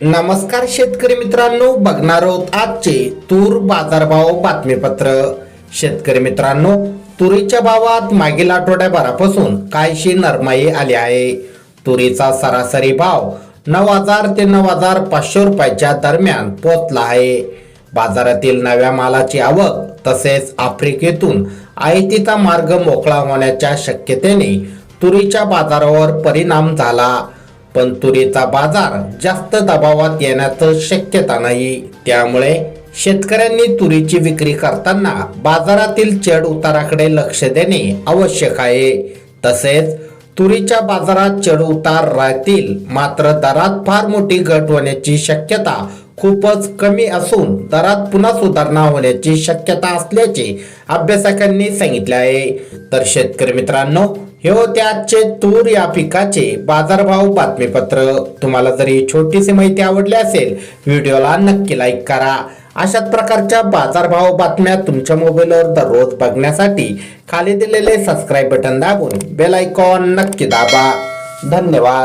नमस्कार शेतकरी मित्रांनो बघणार आहोत आजचे तूर बाजारभाव बातमीपत्र. शेतकरी मित्रांनो तुरीच्या भावात मागील आठवड्याभरापासून काहीशी नरमाई आली आहे. तुरीचा सरासरी भाव नऊ हजार ते नऊ हजार पाचशे रुपयाच्या दरम्यान पोचला आहे. बाजारातील नव्या मालाची आवक तसेच आफ्रिकेतून आयतीचा मार्ग मोकळा होण्याच्या शक्यतेने तुरीच्या बाजारावर परिणाम झाला. पण तुरीचा बाजार जास्त दबावात येण्याचं शक्यता नाही. त्यामुळे शेतकऱ्यांनी तुरीची विक्री करताना बाजारातील चढ उताराकडे लक्ष देणे आवश्यक आहे. तसेच तुरीच्या बाजारात चढ उतार राहतील मात्र दरात फार मोठी घट होण्याची शक्यता खूपच कमी असून दरात पुन्हा सुधारणा होण्याची शक्यता असल्याचे अभ्यासकांनी सांगितले आहे. तर शेतकरी मित्रांनो हे होते आजचे तूर या पिकाचे बाजारभाव बातमीपत्र. तुम्हाला जरी छोटीशी माहिती आवडली असेल व्हिडिओला नक्की लाईक करा. अशाच प्रकारच्या बाजारभाव बातम्या तुमच्या मोबाईलवर दररोज बघण्यासाठी खाली दिलेले सबस्क्राईब बटन दाबून बेल आयकॉन नक्की दाबा. धन्यवाद.